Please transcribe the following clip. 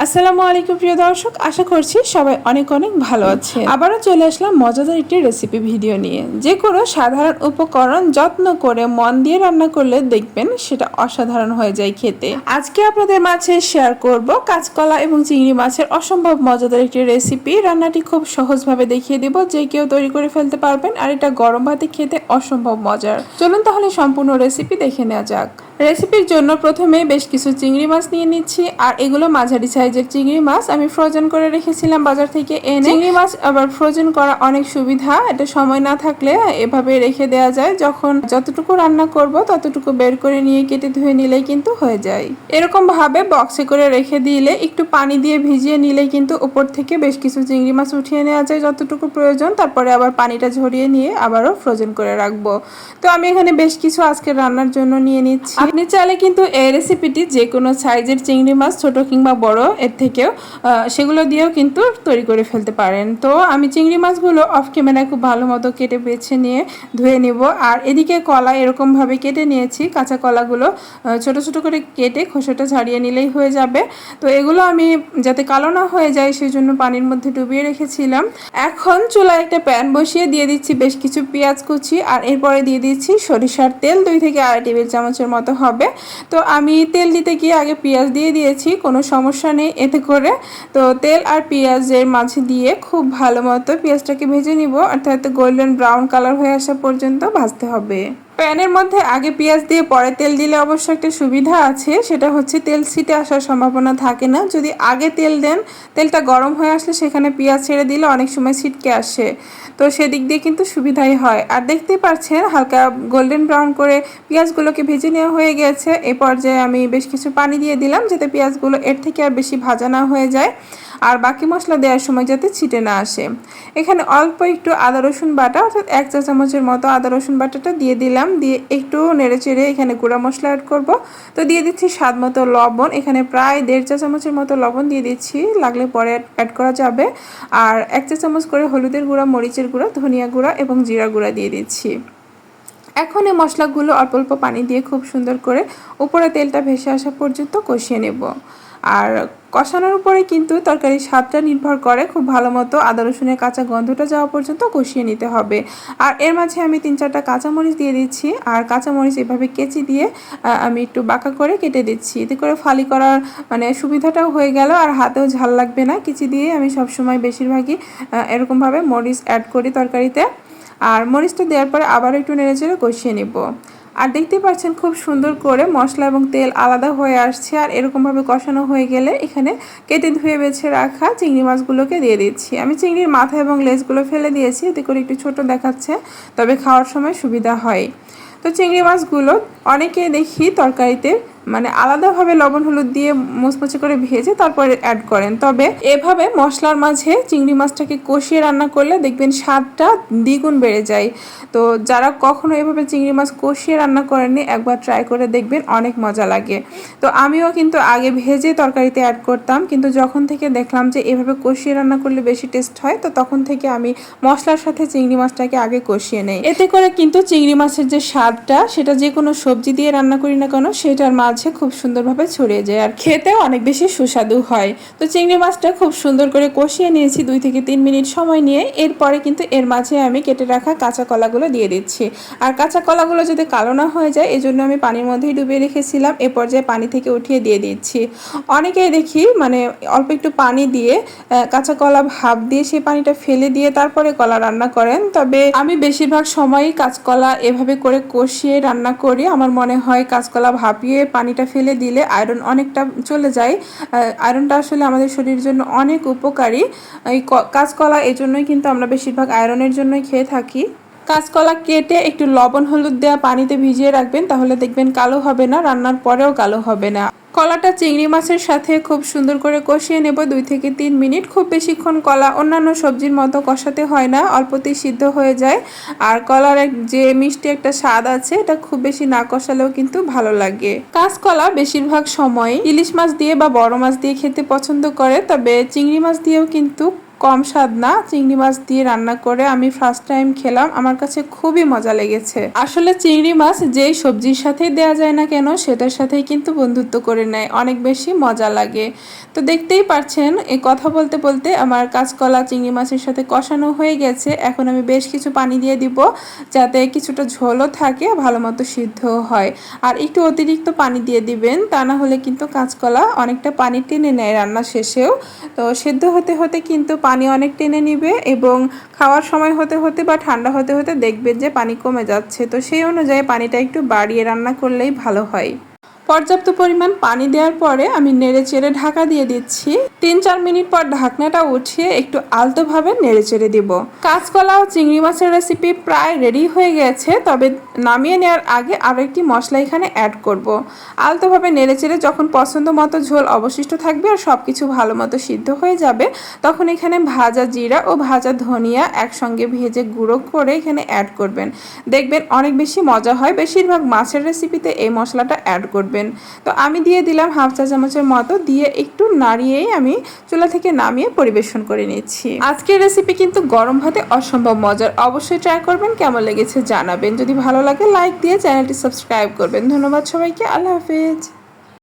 আসসালামু আলাইকুম, প্রিয় দর্শক। আশা করছি সবাই অনেক অনেক ভালো আছে। আবারও চলে আসলাম মজাদার একটি রেসিপি ভিডিও নিয়ে। যে কোনো সাধারণ উপকরণ যত্ন করে মন দিয়ে রান্না করলে দেখবেন সেটা অসাধারণ হয়ে যায় খেতে। আজকে আপনাদের মাঝে শেয়ার করব কাঁচকলা এবং চিংড়ি মাছের অসম্ভব মজাদার একটি রেসিপি রান্নাটি খুব সহজভাবে দেখিয়ে দেব, যে কেউ তৈরি করে ফেলতে পারবেন। আর এটা গরম ভাতে খেতে অসম্ভব মজার। চলুন তাহলে সম্পূর্ণ রেসিপি দেখে নেওয়া যাক। রেসিপির জন্য প্রথমে বেশ কিছু চিংড়ি মাছ নিয়ে নিচ্ছি, আর এগুলো মাঝারি সাইজের চিংড়ি মাছ। আমি ফ্রোজেন করে রেখেছিলাম বাজার থেকে এনে। চিংড়ি মাছ আবার ফ্রোজেন করা অনেক সুবিধা, এটা সময় না থাকলে এভাবে রেখে দেওয়া যায়। যখন যতটুকু রান্না করব, ততটুকু বের করে নিয়ে কেটে ধুয়ে নিলেই কিন্তু হয়ে যায়। এরকম ভাবে বক্সে করে রেখে দিলে, একটু পানি দিয়ে ভিজিয়ে নিলেই কিন্তু উপর থেকে বেশ কিছু চিংড়ি মাছ উঠিয়ে নেওয়া যায় যতটুকু প্রয়োজন। তারপরে আবার পানিটা ঝরিয়ে নিয়ে আবারও ফ্রোজেন করে রাখব। তো আমি এখানে বেশ কিছু আজকে রান্নার জন্য নিয়ে নিচ্ছি। আপনি চাইলে কিন্তু এই রেসিপিটি যে কোনো সাইজের চিংড়ি মাছ, ছোট কিংবা বড়, এর থেকেও সেগুলো দিয়েও কিন্তু তৈরি করে ফেলতে পারেন। তো আমি চিংড়ি মাছগুলো অফ ক্যামেরায় খুব ভালো মতো কেটে বেছে নিয়ে ধুয়ে নিব। আর এদিকে কলা এরকমভাবে কেটে নিয়েছি। কাঁচা কলাগুলো ছোট ছোট করে কেটে খোসাটা ছাড়িয়ে নিলেই হয়ে যাবে। তো এগুলো আমি যাতে কালো না হয়ে যায় সেই জন্য পানির মধ্যে ডুবিয়ে রেখেছিলাম। এখন চুলায় একটা প্যান বসিয়ে দিয়ে দিচ্ছি বেশ কিছু পেঁয়াজ কুচি। আর এরপরে দিয়ে দিচ্ছি সরিষার তেল, দুই থেকে আড়াই টেবিল চামচের মতো হবে। তো আমি তেল দিতে গিয়ে আগে পেঁয়াজ দিয়ে দিয়েছি, কোনো সমস্যা নেই এতে করে। তো তেল আর পেঁয়াজের মাঝে দিয়ে খুব ভালো মতো পেঁয়াজটাকে ভেজে নিব, অর্থাৎ গোল্ডেন ব্রাউন কালার হয়ে আসা পর্যন্ত ভাজতে হবে। প্যানের মধ্যে আগে পেঁয়াজ দিয়ে পরে তেল দিলে অবশ্য একটা সুবিধা আছে, সেটা হচ্ছে তেল ছিটে আসার সম্ভাবনা থাকে না। যদি আগে তেল দেন, তেলটা গরম হয়ে আসলে সেখানে পেঁয়াজ ছেড়ে দিলে অনেক সময় ছিটকে আসে। তো সেদিক দিয়ে কিন্তু সুবিধাই হয়। আর দেখতেই পাচ্ছেন, হালকা গোল্ডেন ব্রাউন করে পেঁয়াজগুলোকে ভেজে নেওয়া হয়ে গেছে। এই পর্যায়ে আমি বেশ কিছু পানি দিয়ে দিলাম, যাতে পেঁয়াজগুলো এর থেকে আর বেশি ভাজা না হয়ে যায়। আর বাকি মশলা দেওয়ার সময় যাতে ছিটে না আসে। এখানে অল্প একটু আদা, রসুন বাটা, অর্থাৎ এক চা চামচের মতো আদা, রসুন বাটাটা দিয়ে দিলাম। দিয়ে একটু নেড়ে চেড়ে এখানে গুঁড়া মশলা অ্যাড করব। তো দিয়ে দিচ্ছি স্বাদ মতো লবণ। এখানে প্রায় দেড় চা চামচের মতো লবণ দিয়ে দিচ্ছি। লাগলে পরে অ্যাড করা যাবে। আর এক চা চামচ করে হলুদের গুঁড়া, মরিচের গুঁড়া, ধনিয়া গুঁড়া এবং জিরা গুঁড়া দিয়ে দিচ্ছি। এখন এই মশলাগুলো অল্প অল্প পানি দিয়ে খুব সুন্দর করে উপরে তেলটা ভেসে আসা পর্যন্ত কষিয়ে নেব। আর কষানোর উপরে কিন্তু তরকারির স্বাদটা নির্ভর করে খুব ভালো মতো আদা, রসুনের কাঁচা গন্ধটা যাওয়া পর্যন্ত কষিয়ে নিতে হবে। আর এর মাঝে আমি তিন চারটা কাঁচামরিচ দিয়ে দিচ্ছি। আর কাঁচামরিচ এভাবে কেচি দিয়ে আমি একটু বাঁকা করে কেটে দিচ্ছি। এতে করে ফালি করার মানে সুবিধাটাও হয়ে গেল। আর হাতেও ঝাল লাগবে না। কেচি দিয়ে আমি সবসময় বেশিরভাগই এরকমভাবে মরিচ অ্যাড করি তরকারিতে। আর মরিচটা দেওয়ার পরে আবার একটু নেড়ে চেড়ে কষিয়ে নেব। আর দেখতে পাচ্ছেন খুব সুন্দর করে মশলা এবং তেল আলাদা হয়ে আসছে আর এরকমভাবে কষানো হয়ে গেলে এখানে কেটে ধুয়ে বেছে রাখা চিংড়ি মাছগুলোকে দিয়ে দিচ্ছি। আমি চিংড়ির মাথা এবং লেজগুলো ফেলে দিয়েছি, এতে করে একটু ছোট দেখাচ্ছে, তবে খাওয়ার সময় সুবিধা হয়। তো চিংড়ি মাছগুলো অনেকেই দেখি তরকারিতে মানে আলাদাভাবে লবণ, হলুদ দিয়ে মুচমুচে করে ভেজে তারপরে অ্যাড করেন। তবে এভাবে মশলার মাঝে চিংড়ি মাছটাকে কষিয়ে রান্না করলে দেখবেন স্বাদটা দ্বিগুণ বেড়ে যায়। তো যারা কখনো এভাবে চিংড়ি মাছ কষিয়ে রান্না করেননি, একবার ট্রাই করে দেখবেন অনেক মজা লাগে। তো আমিও কিন্তু আগে ভেজে তরকারিতে অ্যাড করতাম, কিন্তু যখন থেকে দেখলাম যে এভাবে কষিয়ে রান্না করলে বেশি টেস্ট হয়, তো তখন থেকে আমি মশলার সাথে চিংড়ি মাছটাকে আগে কষিয়ে নেই। এতে করে কিন্তু চিংড়ি মাছের যে স্বাদটা সেটা যে কোনো সবজি দিয়ে রান্না করি না কেন, সেটার মাঝে খুব সুন্দরভাবে ছড়িয়ে যায়। আর খেতেও অনেক বেশি সুস্বাদু হয়। তো চিংড়ি মাছটা খুব সুন্দর করে কষিয়ে নিয়েছি দুই থেকে তিন মিনিট সময় নিয়ে। এরপরে কিন্তু এর মাঝে আমি কেটে রাখা কাঁচা কলাগুলো দিয়ে দিচ্ছি। আর কাঁচা কলাগুলো যদি কালো না হয়ে যায়, এজন্য আমি পানির মধ্যেই ডুবিয়ে রেখেছিলাম। এ পর্যায়ে পানি থেকে উঠিয়ে দিয়ে দিচ্ছি। অনেকেই দেখি মানে অল্প একটু পানি দিয়ে কাঁচা কলা ভাপ দিয়ে সেই পানিটা ফেলে দিয়ে তারপরে কলা রান্না করেন। তবে আমি বেশিরভাগ সময়ই কাঁচকলা এভাবে করে কষিয়ে রান্না করি। আমার মনে হয় কাঁচকলা ভাপিয়ে পানিটা ফেলে দিলে আয়রন অনেকটা চলে যায়। আয়রনটা আসলে আমাদের শরীরের জন্য অনেক উপকারী। এই কাঁচকলা এই জন্যই কিন্তু আমরা বেশিরভাগ আয়রনের জন্যই খেয়ে থাকি। কাঁচকলা কেটে একটু লবণ, হলুদ দেওয়া পানিতে ভিজিয়ে রাখবেন, তাহলে দেখবেন কালো হবে না, রান্নার পরেও কালো হবে না। কলাটা চিংড়ি মাছের সাথে খুব সুন্দর করে কষিয়ে নেব দুই থেকে তিন মিনিট। খুব বেশিক্ষণ কলা অন্যান্য সবজির মতো কষাতে হয় না, অল্পতেই সিদ্ধ হয়ে যায়। আর কলার এক যে মিষ্টি একটা স্বাদ আছে, এটা খুব বেশি না কষালেও কিন্তু ভালো লাগে। কাঁচকলা বেশিরভাগ সময় ইলিশ মাছ দিয়ে বা বড় মাছ দিয়ে খেতে পছন্দ করে, তবে চিংড়ি মাছ দিয়েও কিন্তু কম স্বাদ না, চিংড়ি মাছ দিয়ে রান্না করে আমি ফার্স্ট টাইম খেলাম, আমার কাছে খুবই মজা লেগেছে। আসলে চিংড়ি মাছ যেই সবজির সাথেই দেওয়া যায় না কেন, সেটার সাথেই কিন্তু বন্ধুত্ব করে নেয়, অনেক বেশি মজা লাগে। তো দেখতেই পাচ্ছেন এই কথা বলতে বলতে আমার কাঁচকলা, চিংড়ি মাছের সাথে কষানো হয়ে গেছে। এখন আমি বেশ কিছু পানি দিয়ে দিব, যাতে কিছুটা ঝোলও থাকে ভালো মতো সিদ্ধ হয়। আর একটু অতিরিক্ত পানি দিয়ে দিবেন, তা না হলে কিন্তু কাঁচকলা অনেকটা পানি টেনে নেয় রান্না শেষেও। তো সেদ্ধ হতে হতে কিন্তু পানি অনেক টেনে নিবে এবং খাওয়ার সময় হতে হতে বা ঠান্ডা হতে হতে দেখবে যে পানি কমে যাচ্ছে। তো সেই অনুযায়ী পানিটা একটু বাড়িয়ে রান্না করলেই ভালো হয়। পর্যাপ্ত পরিমাণ পানি দেওয়ার পরে আমি নেড়ে চেড়ে ঢাকা দিয়ে দিচ্ছি। তিন চার মিনিট পর ঢাকনাটা উঠিয়ে একটু আলতোভাবে নেড়ে চেড়ে দিব। কাঁচকলা ও চিংড়ি মাছের রেসিপি প্রায় রেডি হয়ে গেছে, তবে নামিয়ে নেওয়ার আগে আরও একটি মশলা এখানে অ্যাড করব। আলতোভাবে নেড়ে চেড়ে যখন পছন্দ মতো ঝোল অবশিষ্ট থাকবে আর সব কিছু ভালো মতো সিদ্ধ হয়ে যাবে, তখন এখানে ভাজা জিরা ও ভাজা ধনিয়া একসঙ্গে ভেজে গুঁড়ো করে এখানে অ্যাড করবেন। দেখবেন অনেক বেশি মজা হয়। বেশিরভাগ মাছের রেসিপিতে এই মশলাটা অ্যাড করবেন। তো আমি দিয়ে দিলাম হাফ চা চামচের মতো, দিয়ে একটু নাড়িয়েই আমি চুলা থেকে নামিয়ে পরিবেশন করে নিচ্ছি। আজকের রেসিপি কিন্তু গরম ভাতে অসম্ভব মজার। অবশ্যই ট্রাই করবেন, কেমন লেগেছে জানাবেন। যদি ভালো লাগে লাইক দিয়ে চ্যানেলটি সাবস্ক্রাইব করবেন। ধন্যবাদ সবাইকে, আল্লাহ হাফেজ।